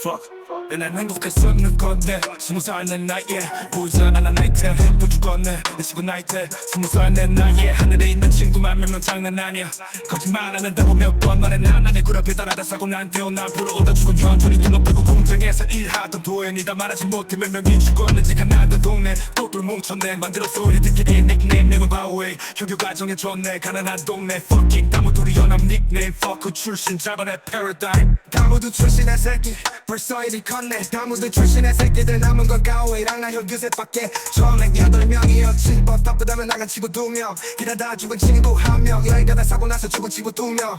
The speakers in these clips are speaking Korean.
Fuck. 난 행복했었는 건데 스무 살내 나이에 보이지 않아 나이트 또 죽었네. 내 친구 나이트 스무 살내 나이에 하늘에 있는 친구만 몇명 장난 아니야. 거짓말 안 한다고 몇번 말해 난 안에 구랍에 따라다 사고 난 뒤어 날 불러오다 죽은 현존이 뒤높이고 공장에서 일하던 도연이다 말하지 못해 몇 명이 죽었는지 가나 또돌 뭉쳤네. 만들어 소리 듣기에 닉네임 내가 바오웨이. 형교 가정에 좋네. 가난한 동네. Fucking 다무돌이 연합 닉네임. Fuck 그 출신 잡아내 paradigm. 다무드 출신의 새끼. 벌써 일이 컸네. 다무드 출신의 새끼들 남은 건 가오이랑 나 혈규셋밖에 전액 여덟 명이었지. 법 바쁘다면 나간 친구 두명. 일하다 죽은 친구 한명. 여행가다 사고 나서 죽은 친구 두명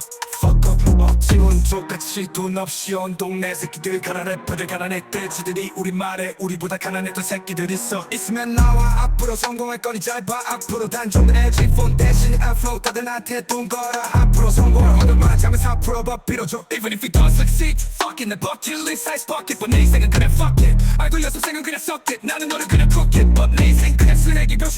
지운 족같이 돈 없이 온 동네 새끼들 가라 래퍼들 가난해 떼지들이 우리 말에 우리보다 가난했던 새끼들 있어. 있으면 나와 앞으로 성공할 거니 짧아 앞으로 단종 LG 폰 대신 앞으로 다들 나한테 돈 걸어. 앞으로 성공을 얻어맞자면 4%법 빌어줘. Even if we don't succeed Fucking the bucket list size bucket But 내 인생은 그냥 fuck it. 알고 연습생은 그냥 suck it. 나는 너를 그냥 cook it. But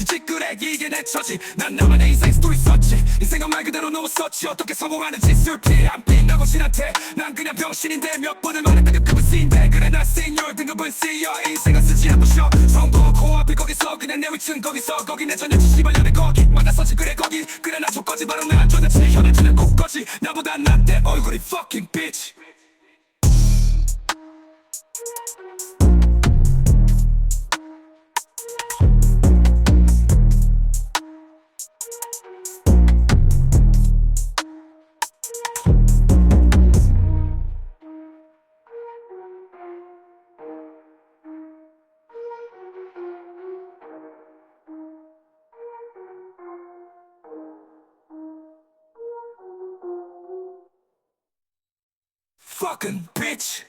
병신 찌끄레기 이게 내 처지. 난 나만의 인생 스토리 썼지. 인생은 말 그대로 너무 썼지. 어떻게 성공하는지 슬피 안 빈다고 신한테 난 그냥 병신인데 몇 번을 말했다 급급은 C인데. 그래 나 senior 등급은 C야 인생은 쓰지 쉬어. 성공 코앞이 거기서 그냥 내 위치는 거기서. 거기 내 전혀 지시발 연애 거기. 만났었지 그래 거기. 그래 나 족거지. 바로 내안 좋았지 현해지는 꼭거지. 나보다 낫대 얼굴이 fucking bitch fucking bitch